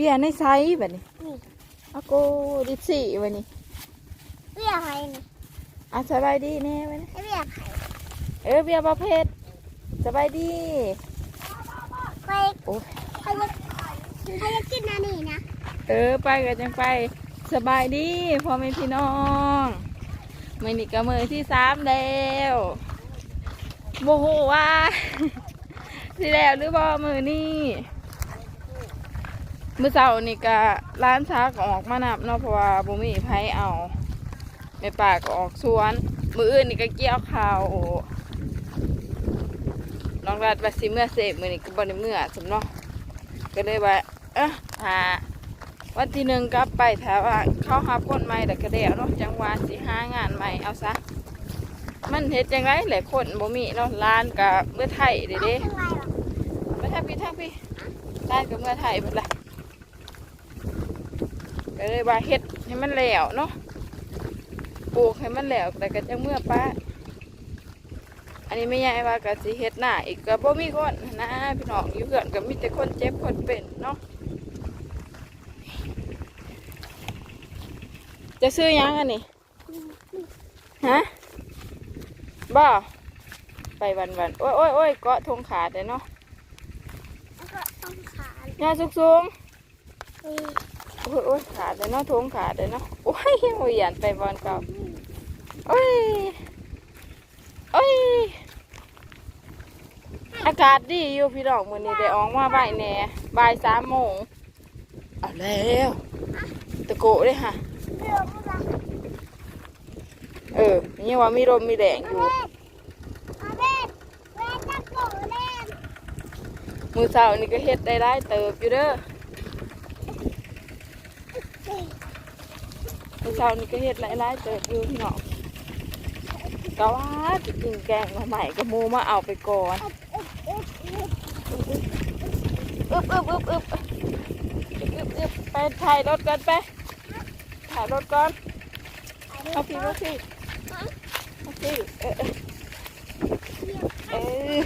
เบียร์ในไซส์แบบนี้นี่เอาโกดิสี่วันนี้เบี้ยไผ่นี่อะสบายดีแน่วันนี้ไอ้เบี้ยไผ่เออเบียร์ประเภทสบายดีใครโอ้ยใครจะใครจะกินอันนี้นะเออไปกันจังไปสบายดีพ่อแม่พี่น้องมือนี่ก็มือที่สามแล้วโมโหว่าสิแล้วหรือบ่มือนี่ มือเสานี่ก็ร้านช้าก็ออกมานับเนาะเพราะว่าบ่มีไผเอาแม่ป่าก็ออกสวน มืออื่นนี่ก็เกี่ยวข้าวน้องรัดว่าสิเมื่อเสพมือนี่ก็บ่ได้เมื่อสำเนาะก็เลยว่าเอ๊ะหาวันที่หนึ่งกลับไปถ้าว่าเขาหาคนใหม่แต่ก็เดียวเนาะจังหวะสิหางานใหม่เอาซะมันเฮ็ดจังไรแหละคนบ่มีเนาะร้านกับเมื่อไทยเด้เด้ไมหรอเมื่อไทยพี่ทั้งพี่ร้านกับเมื่อไทยหมดละ ก็เลยว่าเฮ็ดให้มันแล้วเนาะปลูกให้มันแล้วแต่ก็จังเมื่อป้าอันนี้ไม่ใหญ่ว่าก็สิเฮ็ดหน้าอีกก็บ่มีคนนะพี่น้องอยู่เพื่อนก็มีแต่คนเจ็บคนเป็นเนาะจะซื้อหยังอันนี้ฮะบ่ไปวันวันๆโอ้ยโอ้ยโอ้ยเกาะทงขาดเลยเนาะแล้วก็ต้องขาหญ้าสูงสูงอืมๆ โอ้ยโอ้ยขาดเลยเนาะทงขาดเลยเนาะโอ้ยโอ้ยหยันไปบอลเก่าโอ้ยโอ้ยอากาศดีอยู่พี่น้องมื้อนี้ได้ออกมาบ่ายแหน่บ่ายสามโมงเอาแล้วตะโกะเลยค่ะเรื่องอะไรเออนี่ว่ามีลมมีแดงอยู่อาเบ็ดเวลาจะโกรธเล่นมือเสาร์นี่ก็เฮ็ดได้ได้เติบอยู่เด้อมือ เสานี่ก็เฮ็ดหลายๆเติบอยู่พี่น้องก็ว่าจะกินแกงมาใหม่ก็หมูมาเอาไปก่อนอึบอึบอึบอึบอึบอึบอึบไปถ่ายรถกันไปถ่ายรถก่อนเอาพี่มาพี่เอาพี่เออเออเออ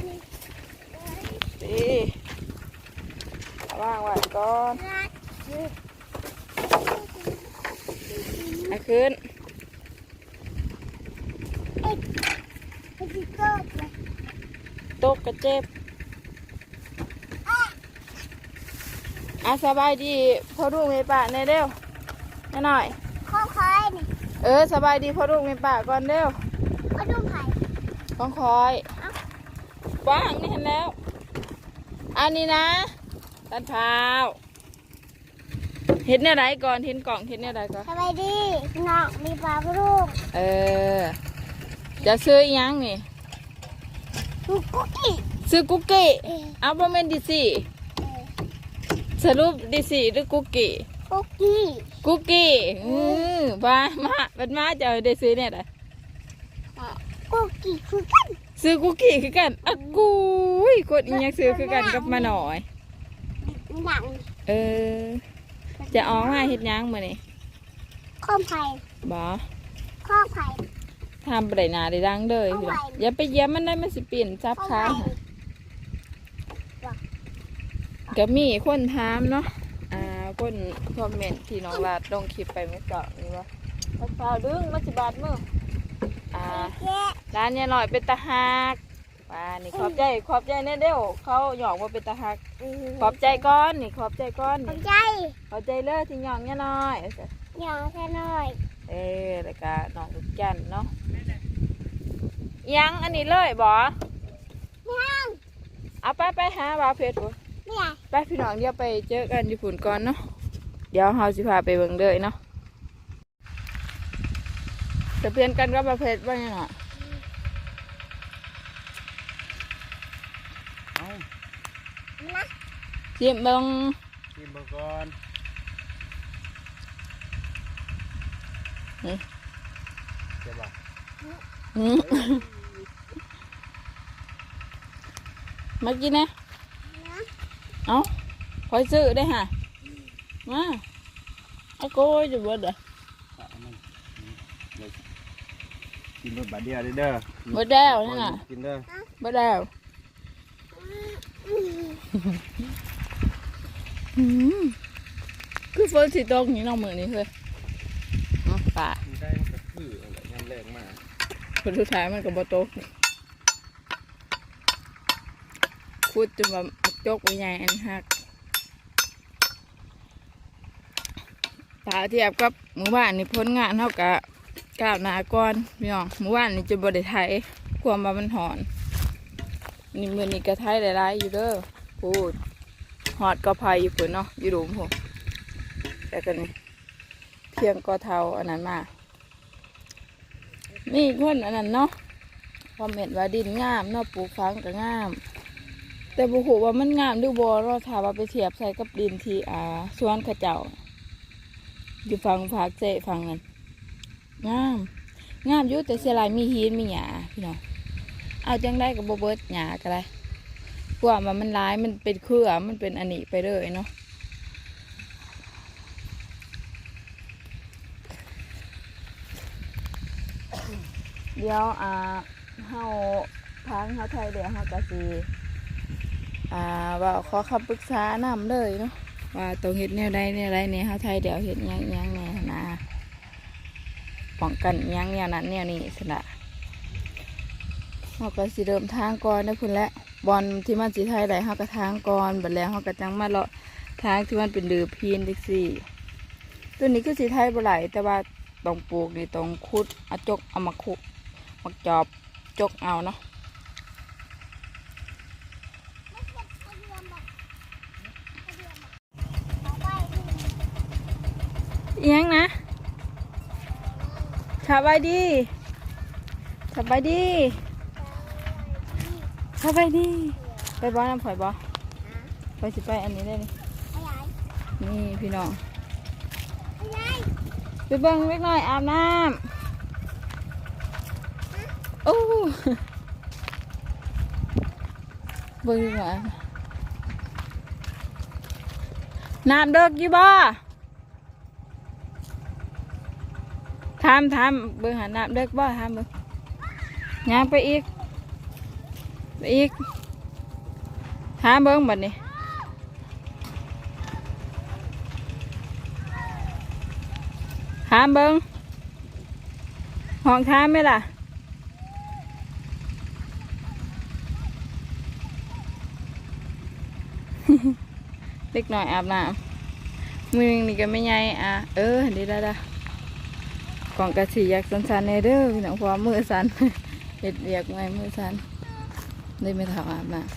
ดีเอาว่างไว้ก่อน เอาขึ้นเอ็กเอ็กซ์ก็เลยตกกระเจ็บอาสบายดีพอลูกมีป่าในเร็วแน่หน่อยข้อคอยนี่เออสบายดีพอลูกมีป่าก่อนเร็วมาดูไผ่ต้องคอยว่างนี่เห็นแล้ว อันนี้นะตัดเท้าว เห็นอะไรก่อนเห็นกล่องเห็นอะไรก่อนสบายดีน้องมีปลาลูกเออจะซื้ออีหยังนี่ลูกกุ๊กกี้ซื้อกุ๊กกี้เออเอาบ่แม่นดิสี่เออสรุปดิสี่หรือกุ๊กกี้กุ๊กกี้กุ๊กกี้อือมามาเป็นมาจะเอาได้ซื้อเนี่ยแหละอะกุ๊กกี้คือกันซื้อกุ๊กกี้คือกันอะกูยคนอีหยังซื้อคือกันกับมาหน่อยหนังเออ จะออกมาเฮ็ดหยังมื้อนี้ข้อมไผ่บ่ข้อมไผ่ทำไปได้หนาได้ดังเลยเอาไว้อย่าไปเยี่ยมมันได้มันสิเปลี่ยนจับข้อมค้าไผ่ก็มีคนถามเนาะ อ่า คนคอมเมนต์ที่น้องลาดลงคลิปไปเมื่อก่อนนี่ว่าพักเปล่าดึงมาสิบาทมืออ่าแย่ร้านยายหน่อยเป็นตาหัก ว่านี่ขอบใจขอบใจแน่เด้วเขาหยอกว่าเป็นตาหัก ขอบใจก้อนนี่ขอบใจก้อนขอบนี่ใจขอบใจเลยที่หยอกยายหน่อยหยองแค่น้อย เออแล้วก็น้องลูกจันทร์เนาะยังอันนี้เลยบ่ยังเอาไปไปหาบาเพชรบ่ไม่ใหญ่ไปพี่น้องเดี๋ยวไปเจอกันญี่ปุ่นก่อนเนาะเดี๋ยวเฮาสิพาไปเบิ่งเลยเนาะจะเปลี่ยนกันกับประเภทว่ายังไงเอา นะ เทียมเบิ่งกินมาก่อนเจะบอกหืมมากินนะนะเอาคอยซื้อได้ฮะมาเอาโก้ยจะเบิดเหรอเอามันเดี๋ยวกินรถบาดเดียวเด้อเด้อเบิดแล้วนี่น่ะกินเด้อเบิดแล้ว อืมหืมฝนสิตกนี่น้องมือนี่เฮ้ยอ๋อป่าได้ก็คืออะไรยามแรงมากผลสุดท้ายมันก็บ่ตกขุดจนว่ามักจกไปใหญ่อันหักตาเทียบกับหมู่บ้านนี่พ้นงานเท่ากับก้าวหนาก่อนพี่น้องหมู่บ้านนี่จะบ่ได้ไทยความว่ามันหอน นี่มือนี่ก็ไทยหลายๆอยู่เด้อพูดห อดก็พายอยู่พุ่นเนาะอยู่ดูมผมแต่กันนี่เพียงก็เท่าอันนั้นมามีคนอันนั้นเนาะคอมเมนต์ว่าดินงามเนาะปลูกฝังก็งาม แต่บุหูว่ามันงามหรือบ่เราถามว่าไปเทียบใส่กับดินที่อ่าสวนเข้าเจ้า อยู่ฝั่งภาคเจฝั่งนั้นงามงามยู่แต่เสียลายมีหินมีหญ้าพี่น้องเอาจังได้กับโบเบิร์ตหญ้าก็ได้ กว่ามันมันร้ายมันเป็นเครือมันเป็นอันนี้ไปเลยเนาะเดี๋ยวอ่าเฮาทางเฮาไทยเดี๋ยวเฮาก็สิอ่าว่าขอคำปรึกษานำเลยเนาะว่าต้องเฮ็ดแนวใดแนวใดเนี่ยเฮาไทยเดี๋ยวเฮ็ดยังยังแน่นะป้องกันยังแนวนั้นแนวนี้สินะเฮาก็สิเริ่มทางก่อนนะพุ่นแหละ บอลที่มันสิไทยได้เฮาก็ทางก่อนบัดแล้วเฮาก็จังมาเลาะทางที่มันเป็นดือพีนดิซี่ ตัวนี้คือสิไทยบ่ไหลายแต่ว่าต้องปลูกนี่ต้องขุดเอาจกเอามาขุดมักจอบจกเอาเนาะเอิหยังนะสบายดีสบายดี สบายดีไปบ้านน้ำข่อยบ่ไปสิไปอันนี้ได้นี่นี่พี่น้องไปเบิ่งเล็กน้อยอาบน้ำโอ้เบิ่งดีกว่าน้ำเด็กยู่บ่ถามถามเบิ่งหาน้ำเด็กบ่ถามเบิ่งย่างไปอีก อีกถาเบิ่งบัดนี้ถาเบิ่งห้องถาไหมล่ะเล็กหน่อยอาบน้ำมือนี่ก็ไม่ใหญ่อะเออดีได้ละกล่องกระสีอยากสันๆในเด้อพี่น้องเพราะว่ามือสันเห็ดเรียกไงมือสัน ได้ไม่ถาอาบน้ำ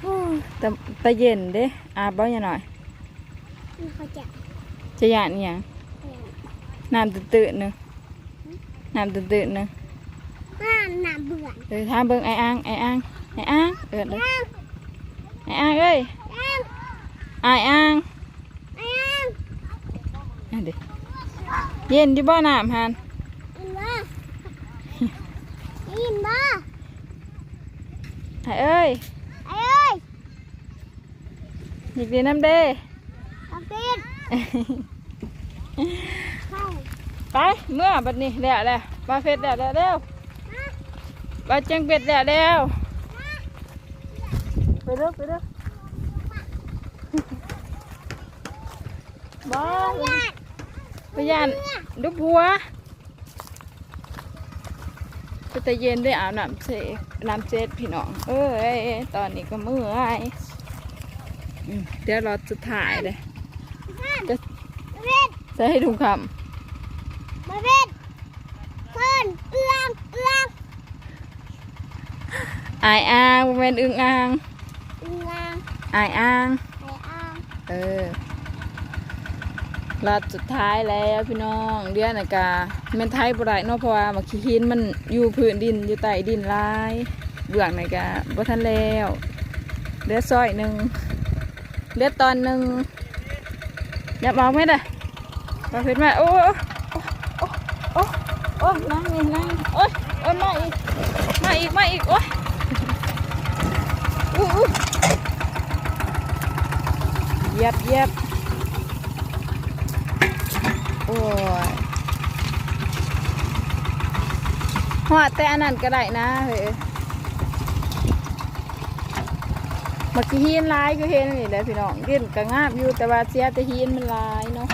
โอ้ยแต่แต่เย็นเด้อาบบ่อยงหน่อยเขาจะจะหยาดอหย่างน้ำตื่นๆหนึงน้ำตื่นๆหนึงห้ามหนาเบื่อเออถามเบิ่งไอ้อ้างไอ้อ้างไอ้อ้างเอิดเลยไอ้อ้างเอ้ยแอ้งไอ้อ้างแอ้งอันเดเย็นอยู่บ่น้ำฮันอินบ้าอินบ้า ไอ้เอ้ยไอ้เอ้ยอยากเรียนน้ำเด้เอาปิดเข้าไปเมื่อบัดนี้แล้วแล้วปลาเผ็ดแล้วแล้วแล้วปลาจังเป็ดแล้วแล้วไปเด้อไปเด้อบ้าญาติพยานดูผัว ก็จะเย็นได้อาบน้ำเสกน้ำเจ็ดพี่น้อง เอ้ย ตอนนี้ก็เมื่อยเดี๋ยวรอสุดท้ายเลยจะจะให้ดูคมาเบ็ดเพิ่นเอื้องเอื้องำออ่างบ่แม่นอึงอ่างเอื้องอายอ่างไอ้อ้างเออ รอดสุดท้ายแล้วพี่น้องเดือนน่ะกาแม่นไทยบ่ได้เนาะเพราะว่ามักขี้หินมันอยู่พื้นดินอยู่ใต้ดินลายเบื้องน่ะกาบ่ทันแล้วเลือซอยหนึ่งเลือตอนหนึ่งอย่าบอกไม่ได้ปลาเผ็ดมาโอ้โอ้โอ้โอ้โอ้นั่งนี่นั่งโอ้ยโอ้ยมาอีกมาอีกมาอีกโอ้ยอู้อู้เยียบเยียบ ยหอดแต่อันนั้นก็ได้นะเฮ้ยมักสิหินลายก็เห็นนี่แหละพี่น้องดินก็งามอยู่แต่ว่าเสียแต่หินมันลายเนาะ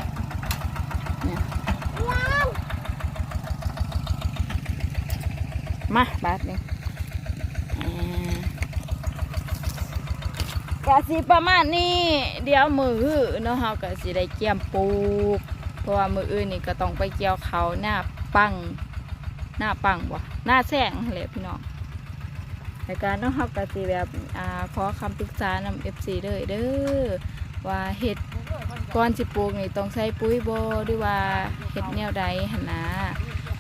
นมาบาทหนึงอ่ากะสิประมาณนี้ เดี๋ยวมือเนาะเฮาก็สิได้เกี่ยมปลูก ราะว่ามืออื่นนี่ก็ต้องไปเกี่ยวเขาหน้าปังหน้าปังวะหน้าแซงนั่นแหละพี่น้องในการต้องเฮาก็สิแบบอ่าขอคำปรึกษานำ FC เลยเด้อว่าเห็ดก่อนสิปลูกนี่ต้องใช้ปุ๋ยโบหรือว่าเห็ดแนวใดหันนะ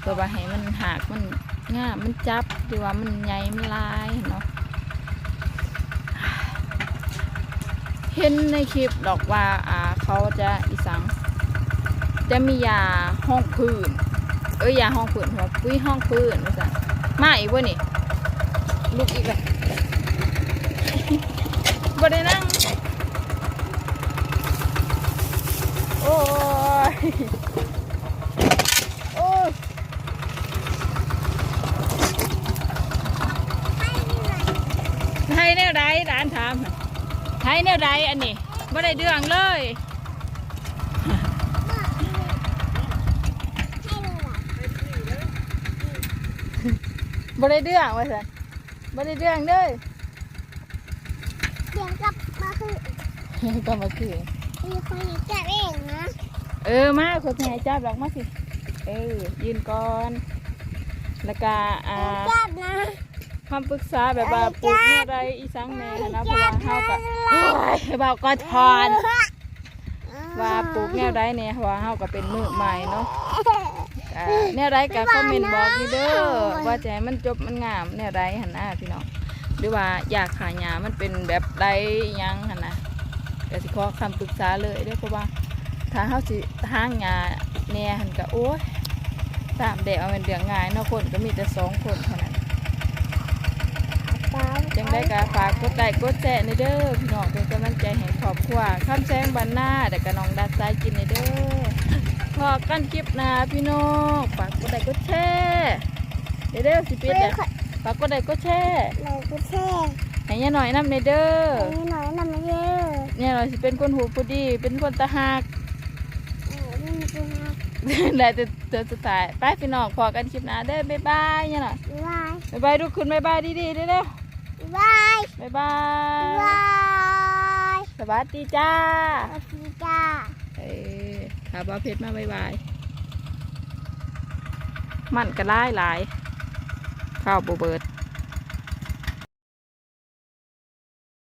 เพื่อว่าให้มันหากมันง่ามมันจับหรือว่ามันใหญ่มันลายเนาะเห็นในคลิปดอกว่าอ่าเขาจะอีสัง จะมียาห้องพื้น เอ้ยยาห้องพื้นหัวปุ้ยห้องพื้นว่าสั่มาอีกวะนี่ลูกอีกเลยบ่ได้นั่ง โอ้ยโอ้ยให้หน่ยไทยแนวใดร้านถามน่ะไทยแนวใดอันนี้บ่ได้เดืองเลย ให้หน่อย บ่ได้เดืองว่าซั่นบ่ได้เดืองเด้อเดี๋ยวกลับมาคือก็มาคือมีคนจับเองนะเออมาคนที่ให้จับดอกมาสิเออยืนก่อนแล้วก็อ่าจับนะคำปรึกษาแบบว่าปลูกแนวใดอีสังแหน่นะเพราะว่าเฮาก็โอ้ยเบาก็ทอนว่าปลูกแนวใดเนี่ยเพราะว่าเฮาก็เป็นมือใหม่เนาะ อ่าแนวใดก็คอมเมนต์บอกนี่เด้อว่าจะให้มันจบมันงามแนวใดหั่นนะพี่น้องหรือว่าอยากขายหญ้ามันเป็นแบบใดอิหยังหั่นนะก็สิขอคำปรึกษาเลยเด้อเพราะว่าถ้าเฮาสิทางหญ้าแหน่หั่นก็โอ้ยตามแดดเอาเป็นเรื่องง่ายเนาะคนก็มีแต่สองคนเท่านั้นจังได้ก็ฝากกดไลค์กดแชร์ในเด้อพี่น้องเป็นกำลังใจให้ครอบครัวข้ามแซงบันหน้าแต่ก็น้องดัดสายกินในเด้อ พอกันคลิปหน้าพี่น้องฝากกดไลค์กดแชร์เด้อเด้อสิปิดเด้อฝากกดไลค์กดแชร์เลยกูแช่ให้ยายหน่อยนำในเด้อให้หน่อยนำมาเยอะเนี่ยหน่อยสิเป็นคนหูผู้ดี เป็นคนตาหัก เออนี่มันเป็นนะได้แต่เจอสุดท้ายไปพี่น้องพอกันคลิปหน้าเด้อบ๊ายบายยายหน่อยบ๊ายบายบ๊ายบายทุกคนบ๊ายบายดีๆเด้อเด้อบ๊ายบายบ๊ายบาบ๊ายยบายสวัสดีจ้า สวัสดีจ้า เออ ขาบาเพชรมาบายบายมันก็ไล่หลายข้าวโบเบิด